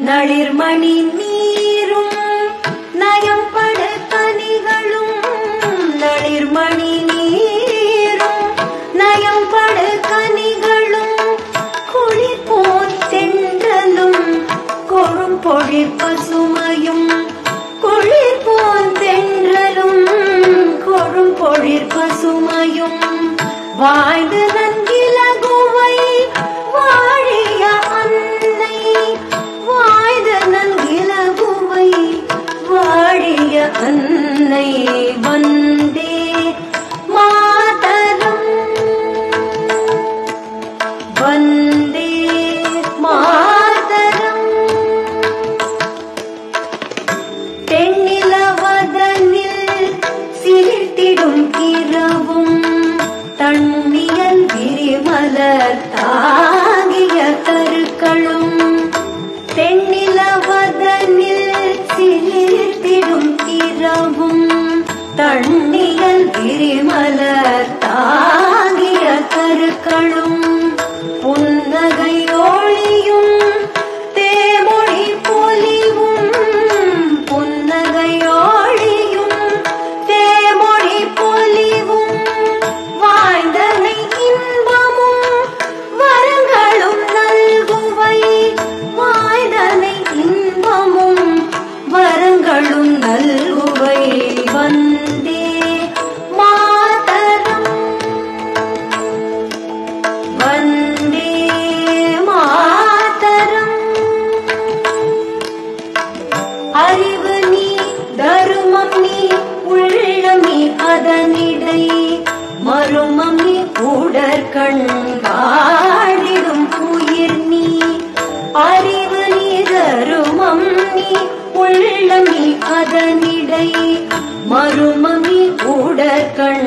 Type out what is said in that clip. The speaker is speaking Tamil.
நளிர்மணி நீரும் நயம் பட கனிகளும். நளிர்மணி நீரும் நயம் பட கனிகளும். குளிர்போ சென்றலும் கொழும்பொழில் பசுமையும் குளிர்போன் சென்றலும் கொழும்பொழில் பசுமையும் வாழ்ந்து தாங்கிய கருக்களும் தென்னிலவதனில் சிலிர்த்திடும் இரவும் தண்ணியல் விரிமலர் தாங்கிய கருக்களும் புன்னகையும் அதனிடை மறுமமி ஊடற்கண் காடிடும் உயிர் நீ. அறிவு நீதருமம் நீ உள்ளமி அதனிடை. மறுமமி ஊடற்கண்